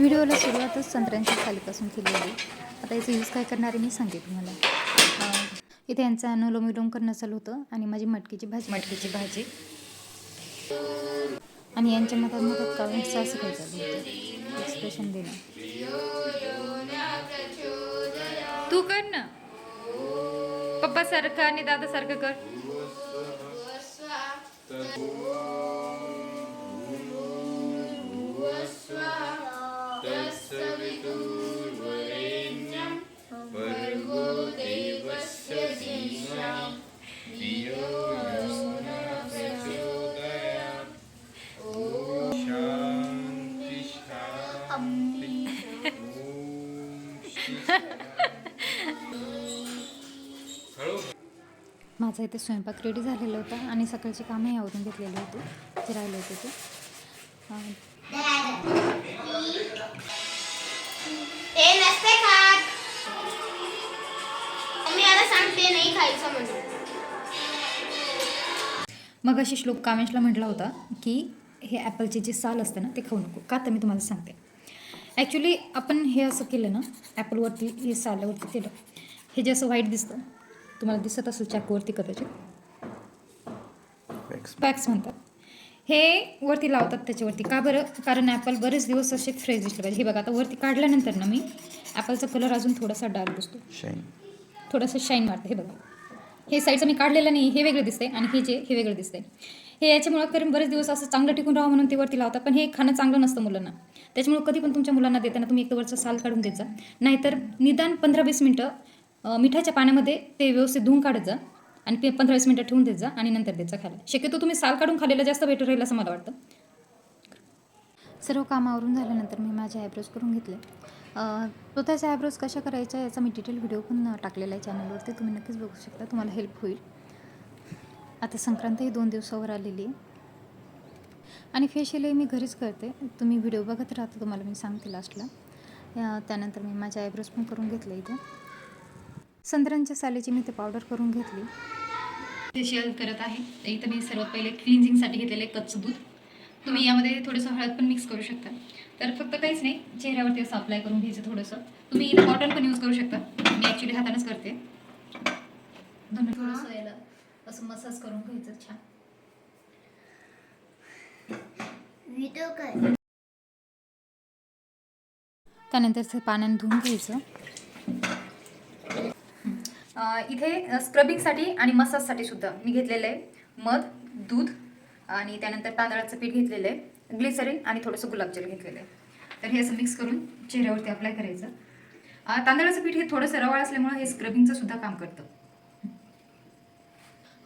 व्हिडिओला सुरुवातच संत्र्यांच्या सालीपासून केली आहे आता याचा यूज काय करणार आहे मी सांगते तुम्हाला. इथे यांचा अनुलोम विलोम करणं चालू होतं आणि माझी मटकीची भाजी. मटकीची भाजी. आणि यांच्या मधात मधात काढून सासू काय चालू होतं. एक्सप्रेशन देणं. तू कर ना. पप्पा सारखं आणि दादा सारखं कर. माझा इथे स्वयंपाक रेडी झालेला होता आणि सकाळची कामही आवरून घेतलेली होती. जे राहिले होते ते. ते मग अशी श्लोक कामेशला म्हटला होता की हे ॲपलचे जे साल असतं ना ते खाऊ नको. का तर मी तुम्हाला सांगते. ॲक्च्युली आपण हे असं केलं ना ॲपलवरती हे सालावरती केलं. हे जे असं व्हाईट दिसतं तुम्हाला दिसत असेल चाकूवरती कदाचित. पॅक्स म्हणतात. हे वरती लावतात त्याच्यावरती. का बरं? कारण ॲपल बरेच दिवस असे फ्रेश दिसले पाहिजे हे बघा आता वरती काढल्यानंतर ना मी ॲपलचा कलर अजून थोडासा डार्क दिसतो. शाईन थोडंसं शाईन वाटतं. हे बघा. हे साईडचं मी काढलेलं नाही हे वेगळं दिसतंय आणि हे जे हे वेगळं दिसतंय. हे याच्यामुळं कारण बरेच दिवस असं चांगलं टिकून राहावं म्हणून ते वरती लावतात. पण हे खाणं चांगलं नसतं मुलांना. त्याच्यामुळे कधी पण तुमच्या मुलांना देताना तुम्ही एक वरचं साल काढून देत जा. नाहीतर निदान पंधरा वीस मिनटं मिठाच्या पाण्यामध्ये ते व्यवस्थित धुवून काढत जा आणि ते पंधरा वीस मिनटं ठेवून देत जा आणि नंतर देत जा खायला. शक्यतो तुम्ही साल काढून खाल्लेलं जास्त बेटर राहील असं मला वाटतं. सर्व कामावरून झाल्यानंतर मी माझे आयब्रोज करून घेतले. स्वतःचे आयब्रोज कशा करायच्या याचा मी डिटेल व्हिडिओ पण टाकलेला आहे चॅनलवरती तुम्ही नक्कीच बघू शकता. तुम्हाला हेल्प होईल. आता संक्रांत ही दोन दिवसावर आलेली. आहे आणि फेशियलही मी घरीच करते. तुम्ही व्हिडिओ बघत राहता तुम्हाला मी सांगते लास्टला त्यानंतर मी माझे आयब्रोज पण करून घेतले इथे. संत्र्यांच्या सालीची मी ते पावडर करून घेतली. फेशियल करत आहे. इथं मी सर्वात पहिले क्लिन्झिंगसाठी घेतलेलं आहे कच्चं दूध. तुम्ही यामध्ये थोडंसं हळद पण मिक्स करू शकता. तर फक्त काहीच नाही चेहऱ्यावरती असं अप्लाय करून घ्यायचं थोडंसं. तुम्ही इथं कॉटन पण यूज करू शकता. मी ॲक्च्युली हातानेच करते. दोन थोडंसं याला असं मसाज करून घ्यायचं छान. व्हिडिओ त्यानंतर ते पाण्याने धुवून घ्यायचं. इथे स्क्रबिंगसाठी आणि मसाजसाठी सुद्धा मी घेतलेलं आहे. मध दूध आणि त्यानंतर तांदळाचं पीठ घेतलेलं आहे. ग्लिसरीन आणि थोडंसं गुलाबजल घेतलेलं आहे. तर हे असं मिक्स करून चेहऱ्यावरती अप्लाय करायचं. तांदळाचं पीठ हे थोडंसं रवाळ असल्यामुळे हे स्क्रबिंगचं सुद्धा काम करतं.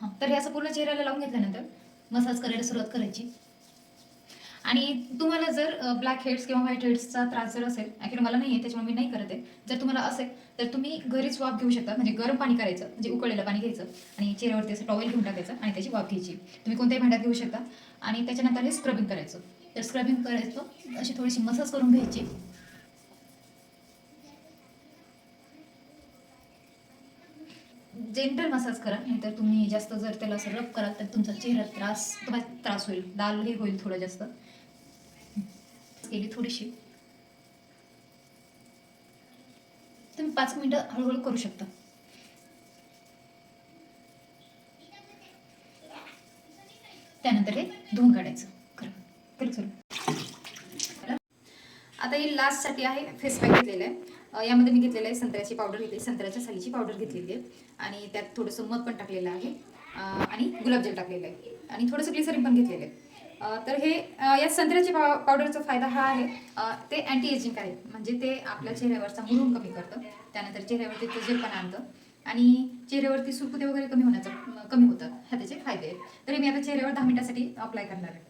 हां तर हे असं पूर्ण चेहऱ्याला लावून घेतल्यानंतर मसाज करायला सुरुवात करायची. आणि तुम्हाला जर ब्लॅक हेड्स किंवा व्हाईट हेड्सचा त्रास जर असेल ॲक्च्युली मला नाही आहे त्याच्यामुळे मी नाही करत आहे. जर तुम्हाला असेल तर तुम्ही घरीच वाफ घेऊ शकता. म्हणजे गरम पाणी करायचं म्हणजे उकळलेलं पाणी घ्यायचं आणि चेहऱ्यावरती असं टॉवेल घेऊन टाकायचं आणि त्याची वाफ घ्यायची. तुम्ही कोणत्याही भांड्यात घेऊ शकता. आणि त्याच्यानंतर हे स्क्रबिंग करायचं. तर स्क्रबिंग करायचं अशी थोडीशी मसाज करून घ्यायची. जेंटल मसाज करा नाहीतर तुम्ही जास्त जर त्याला असं रब कराल तर तुमचा चेहरा त्रास तुम्हाला त्रास होईल. लालही होईल थोडं जास्त. केली थोडीशी. तुम्ही पाच मिनिटं हळूहळू करू शकता. त्यानंतर हे धुवून काढायचं करा करू चला आता ही लास्टसाठी आहे फेस पॅक घेतलेलं आहे. यामध्ये मी घेतलेलं आहे संत्र्याची पावडर घेतली संत्र्याच्या सालीची पावडर घेतलेली आहे. आणि त्यात थोडंसं मध पण टाकलेलं आहे. आणि गुलाबजल टाकलेलं आहे. आणि थोडंसं ग्लिसरीन पण घेतलेलं आहे. तर हे या संत्र्याच्या पाव पावडरचा फायदा हा आहे ते अँटी एजिंग आहे. म्हणजे ते आपल्या चेहऱ्यावरचा मुरून कमी करतं. त्यानंतर चेहऱ्यावरती तेजपणा आणतं. आणि चेहऱ्यावरती सुरकुते वगैरे कमी होण्याचं कमी होतं. ह्या त्याचे फायदे आहेत. तरी मी आता चेहऱ्यावर दहा मिनिटासाठी अप्लाय करणार आहे.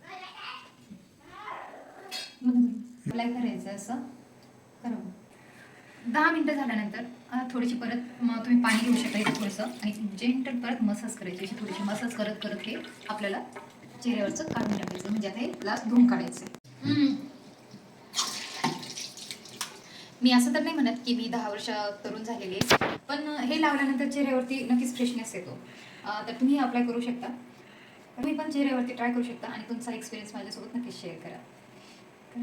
अप्लाय करायचं असं. बरोबर दहा मिनटं झाल्यानंतर थोडीशी परत मग तुम्ही पाणी घेऊ शकता इथे थोडंसं. आणि जेंटल परत मसाज करायची. अशी थोडीशी मसाज करत करत हे आपल्याला चेहऱ्यावरचं काढून टाकायचं. म्हणजे आता हे लास्ट धुवून काढायचं मी असं तर नाही म्हणत की मी दहा वर्ष तरुण झालेली आहे. पण हे लावल्यानंतर चेहऱ्यावरती नक्कीच फ्रेशनेस येतो. तर तुम्ही अप्लाय करू शकता. तुम्ही पण चेहऱ्यावरती ट्राय करू शकता. आणि तुमचा एक्सपिरियन्स माझ्यासोबत नक्कीच शेअर करा.